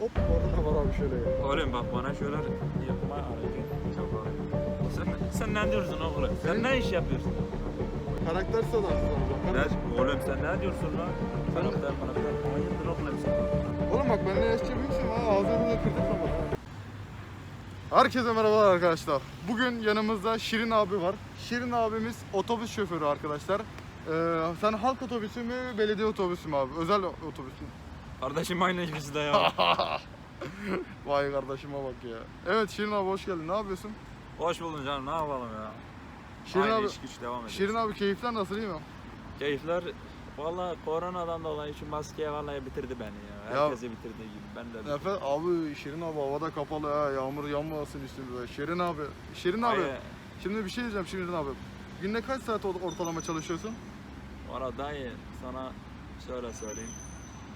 Hop orada da var abi şöyle. Oğlum bak bana şöyle yapma hareket çok hareket. Sen, sen ne diyorsun oğlum? Sen ne iş yapıyorsun? Karaktersiz adamsın hocam. Ne, oğlum sen ne diyorsun lan? Karakter karakter. Hayırdır oğlum sen? Oğlum bak benimle yaşça büyüksün ha. Ağzını da kırdırtma bana. Herkese merhabalar arkadaşlar. Bugün yanımızda Şirin abi var. Şirin abimiz otobüs şoförü arkadaşlar. Ee, sen halk otobüsü mü, belediye otobüsü mü abi? Özel otobüs mü? Kardeşim aynı ikisi de ya. Vay kardeşime bak ya. Evet Şirin abi hoş geldin. Ne yapıyorsun? Hoş buldun canım ne yapalım ya. Şirin aynı abi, iş güç devam ediyor. Şirin abi keyifler nasıl iyi mi? Keyifler Valla koronadan dolayı şu maskeye vallahi bitirdi beni ya. Ya- Herkesi bitirdiği gibi ben de bitirdim. Efe abi Şirin abi havada kapalı ha. Yağmur yanmasın üstümüze. Şirin abi. Şirin abi. Ay, Şimdi bir şey diyeceğim Şirin abi. Günde kaç saat or- ortalama çalışıyorsun? Dayı sana şöyle söyleyeyim.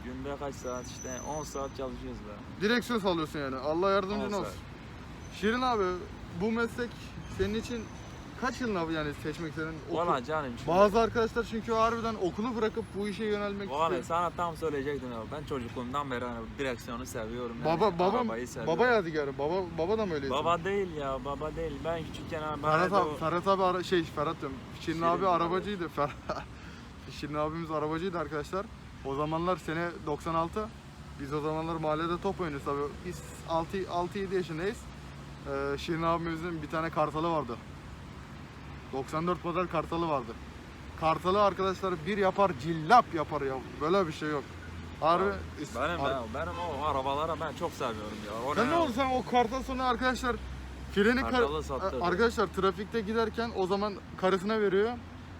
Günde kaç saat işte 10 saat çalışıyoruz be. Direksiyon sallıyorsun yani. Allah yardımcın saat. olsun. Şirin abi bu meslek senin için kaç yılın abi yani seçmek senin okul- Valla canım şimdi. Bazı arkadaşlar çünkü harbiden okulu bırakıp bu işe yönelmek Valla istiyor. sana tam söyleyecektim ya. Ben çocukluğumdan beri hani direksiyonu seviyorum. yani, Baba babam arabayı seviyorum. baba yadigarı. Baba baba da mı öyleydi? Baba değil ya baba değil. Ben küçükken abi ben Ferhat hep abi, o- Ferhat abi ara, şey Ferhat diyorum. Şirin, Şirin abi abi. arabacıydı. Fer Şirin abimiz arabacıydı arkadaşlar. O zamanlar sene 96. Biz o zamanlar mahallede top oynuyoruz tabii. Biz 6 6-7 yaşındayız. Ee, Şirin abimizin bir tane kartalı vardı. 94 model kartalı vardı. Kartalı arkadaşlar bir yapar cillap yapar ya. Böyle bir şey yok. Harbi. is- benim, har- ben, benim o arabalara ben çok seviyorum ya. O sen ne oldu sen o kartal sonra arkadaşlar freni kar- Kartalı sattı. arkadaşlar trafikte giderken o zaman karısına veriyor.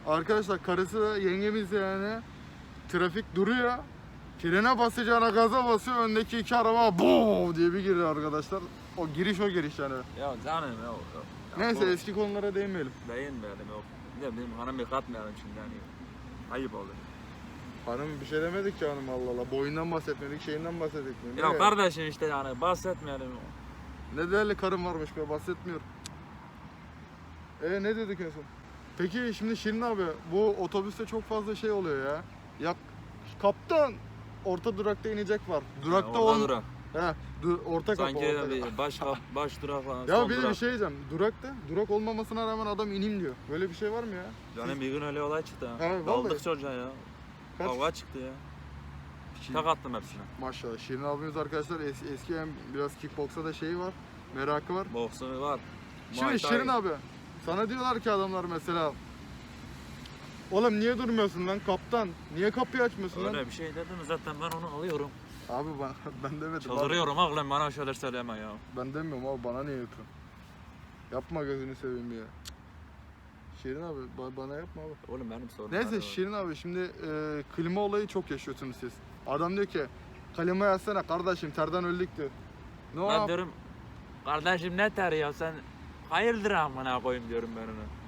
Arkadaşlar karısı da yengemiz yani trafik duruyor. Frene basacağına gaza basıyor. Öndeki iki araba boom diye bir giriyor arkadaşlar. O giriş o giriş yani. Ya canım ya. ya Neyse bu- eski konulara değinmeyelim. Değinmeyelim yok. Ne bileyim hanım bir katmayalım şimdi yani. Ayıp olur. Hanım bir şey demedik ki hanım Allah Allah. Boyundan bahsetmedik, şeyinden bahsettik. Ne, Ya kardeşim işte yani bahsetmeyelim. ne değerli karım varmış be bahsetmiyor. E ne dedik en son? Peki şimdi Şirin abi bu otobüste çok fazla şey oluyor ya. Ya kaptan orta durakta inecek var. Durakta orada on... durak. He, du- orta kapı. Sanki orta bir kapı. baş, kap- baş durak falan. Ya son bir de durak. bir şey diyeceğim. Durakta durak olmamasına rağmen adam ineyim diyor. Böyle bir şey var mı ya? Canım bir gün öyle olay çıktı ha. Evet, Daldık çocuğa ya. Kaç- Kavga çıktı ya. Şirin- Tak attım hepsine. Maşallah. Şirin abimiz arkadaşlar es- eski hem biraz kickboksa da şeyi var. Merakı var. Boksu var. Şimdi Thai. Şirin abi sana diyorlar ki adamlar mesela Oğlum niye durmuyorsun lan kaptan? Niye kapıyı açmıyorsun lan? Öyle bir şey dedim zaten ben onu alıyorum. Abi ben, ben demedim. Abi. Çıldırıyorum oğlum bana şöyle söyleme ya. Ben demiyorum abi bana niye yapıyorsun? Yapma gözünü seveyim ya. Şirin abi ba- bana yapma abi. Oğlum benim sorunum. Neyse Şirin abi şimdi e, klima olayı çok yaşıyorsunuz siz. Adam diyor ki klima yazsana kardeşim terden öldük diyor. Ne Ben abi? diyorum kardeşim ne ter ya sen hayırdır amına koyayım diyorum ben ona.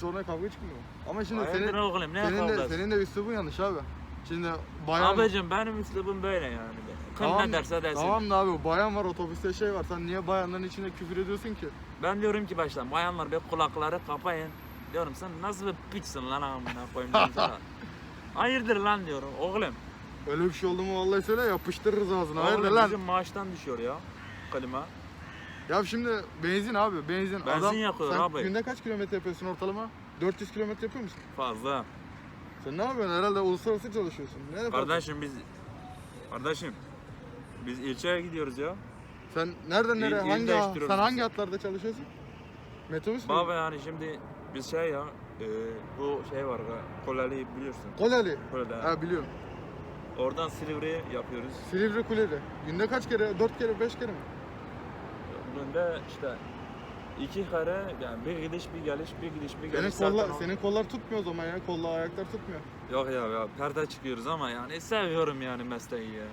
Sonra kavga çıkmıyor. Ama şimdi Hayırdır senin, oğlum ne senin de, kavgası? senin de üslubun yanlış abi. Şimdi bayan... Abicim benim üslubum böyle yani. Kim ne derse desin. Tamam da abi bayan var otobüste şey var. Sen niye bayanların içinde küfür ediyorsun ki? Ben diyorum ki baştan bayanlar bir kulakları kapayın. Diyorum sen nasıl bir piçsin lan amına koyayım diyorum sana. Hayırdır lan diyorum oğlum. Öyle bir şey oldu mu vallahi söyle yapıştırırız ağzına. Hayırdır Oğlum lan? bizim maaştan düşüyor ya klima. Ya şimdi benzin abi benzin. Benzin Adam, yakıyor sen abi. günde kaç kilometre yapıyorsun ortalama? 400 kilometre yapıyor musun? Fazla. Sen ne yapıyorsun? Herhalde uluslararası çalışıyorsun. Ne yapıyorsun? Kardeşim biz kardeşim biz ilçeye gidiyoruz ya. Sen nereden nereye? il hangi değiştiriyoruz sen biz. hangi hatlarda çalışıyorsun? Metrobüs mü? Baba yani şimdi biz şey ya e, bu şey var ya Koleli biliyorsun. Koleli. Ha. Ha biliyorum. Oradan Silivri'ye yapıyoruz. Silivri Kuleli. Günde kaç kere? 4 kere, 5 kere mi? Bunda işte iki kare yani bir gidiş bir geliş bir gidiş bir Senin geliş. kollar, zaten o- senin kollar tutmuyor o zaman ya. Kollar, ayaklar tutmuyor. Yok ya ya perde çıkıyoruz ama yani seviyorum yani mesleği ya.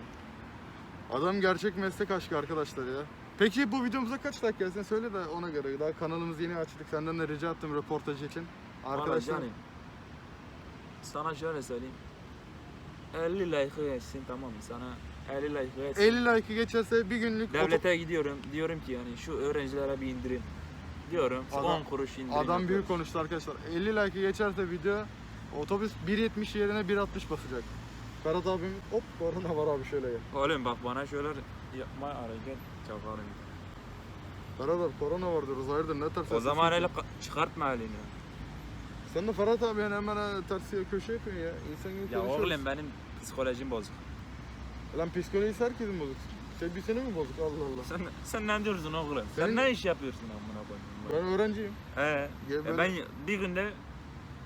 Adam gerçek meslek aşkı arkadaşlar ya. Peki bu videomuza kaç like gelsin söyle de ona göre. Daha kanalımız yeni açtık. Senden de rica ettim röportaj için. Arkadaşlar. Arkadaşlar sana şöyle söyleyeyim. 50 like etsin tamam mı sana 50 like etsin. 50 like'ı geçerse bir günlük Devlete gidiyorum diyorum ki yani şu öğrencilere bir indirim. Diyorum Adam- 10 kuruş indirim adam büyük konuştu arkadaşlar. 50 like'ı geçerse video otobüs 1.70 yerine 1.60 basacak. Ferhat abim hop korona var abi şöyle gel. Oğlum bak bana şöyle yapma hareket çakarım. Ferhat abi korona var diyoruz hayırdır ne ters O zaman öyle ka- çıkartma elini. Sen de Ferhat abi yani hemen ha, tersiye köşe yapıyorsun ya. İnsan gibi Ya konuşuyoruz. oğlum benim psikolojim bozuk. Lan psikolojisi herkesin bozuk. Şey bir sene mi bozuk Allah Allah. Sen sen ne diyorsun oğlum? Sen Senin- ne iş yapıyorsun amına koyayım? Ben öğrenciyim. He. Ya e böyle- ben bir günde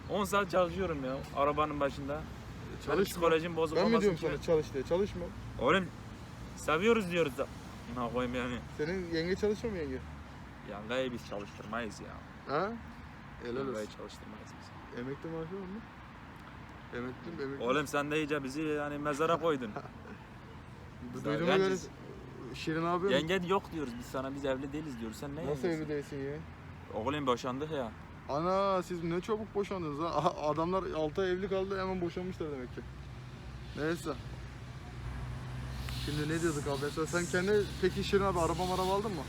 10 saat çalışıyorum ya arabanın başında. Benim Çalışma. psikolojim bozuk Ben mi olmasın diyorum ki. sana çalış diye çalışma. Oğlum seviyoruz diyoruz da. Ne koyayım yani. Senin yenge çalışıyor mu yenge? Yangayı biz çalıştırmayız ya. Ha? Helal Yangayı olsun. çalıştırmayız biz. Emekli maaşı var mı? Emekli emekli. Oğlum sen de iyice bizi yani mezara koydun. Duyduğuma göre. Şirin abi Yenge yok diyoruz biz sana biz evli değiliz diyoruz. Sen ne nasıl yengesi? evli değilsin ya? Oğlum boşandık ya. Ana siz ne çabuk boşandınız ha. Adamlar 6 ay evli kaldı hemen boşanmışlar demek ki. Neyse. Şimdi ne diyorduk abi? Mesela sen kendi peki Şirin abi araba maraba aldın mı?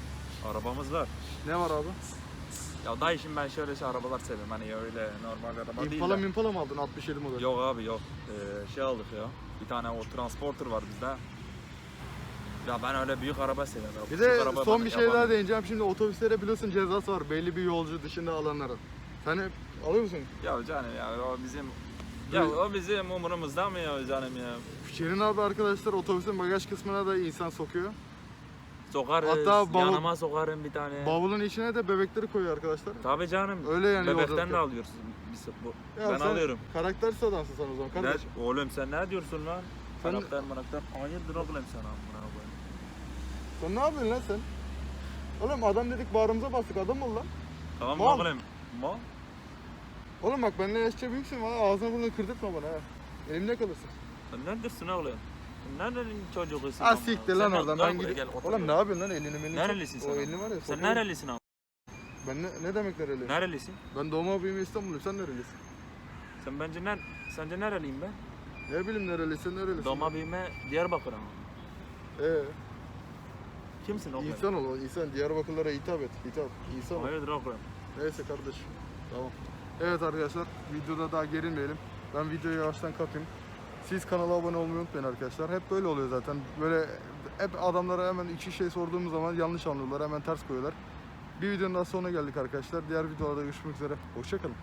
Arabamız var. Ne var abi? Ya dayı şimdi ben şöyle şey arabalar seviyorum hani öyle normal araba değil Impala de. mimpala mı aldın 67 model? Yok abi yok. Ee, şey aldık ya. Bir tane o transporter var bizde. Ya ben öyle büyük araba seviyorum. Bir de son ben bir şey daha yapamıyorum. değineceğim. Şimdi otobüslere biliyorsun cezası var. Belli bir yolcu dışında alanlara. Sen hep alıyor musun? Ya canım ya o bizim ya o bizim umurumuzda mı ya canım ya? Şirin abi arkadaşlar otobüsün bagaj kısmına da insan sokuyor. Sokarız, Hatta bavul- yanıma sokarım bir tane. Bavulun içine de bebekleri koyuyor arkadaşlar. Tabii canım. Öyle yani Bebekten yolculuk de yap- alıyorsun. Biz, bu, Ya ben sen alıyorum. Karaktersiz adamsın sen o zaman Ne, kardeşim. oğlum sen ne diyorsun lan? Sen- Karakter marakter. Hayırdır oğlum sen amına. Sen ne yapıyorsun lan sen? Oğlum adam dedik bağrımıza bastık adam ol lan. Tamam Mal. oğlum. Mal. Oğlum bak benimle yaşça büyüksün ha ağzına burnunu kırdırtma bana ha. Elimde kalırsın. Sen ne diyorsun oğlum? Nerenin çocuğusun? Ha amına? siktir lan oradan ben otur Oğlum ne yapıyorsun lan elini melini? Nerelisin O sen? elini var ya. Sen nerelisin ama? Ben ne, ne demek nereli? Nerelisin? Ben doğma büyüme İstanbulluyum sen nerelisin? Sen bence ner sence nereliyim ben? Ne bileyim nerelisin nerelisin? Doğma büyüme Diyarbakır ama. Ee, Kimsin oğlum? insan ol insan Diyarbakırlara hitap et hitap. İnsan ol. Hayırdır oğlum? Neyse kardeşim. Tamam. Evet arkadaşlar videoda daha gerilmeyelim. Ben videoyu yavaştan kapayım. Siz kanala abone olmayı unutmayın arkadaşlar. Hep böyle oluyor zaten. Böyle hep adamlara hemen iki şey sorduğumuz zaman yanlış anlıyorlar. Hemen ters koyuyorlar. Bir videonun daha sonuna geldik arkadaşlar. Diğer videolarda görüşmek üzere. Hoşçakalın.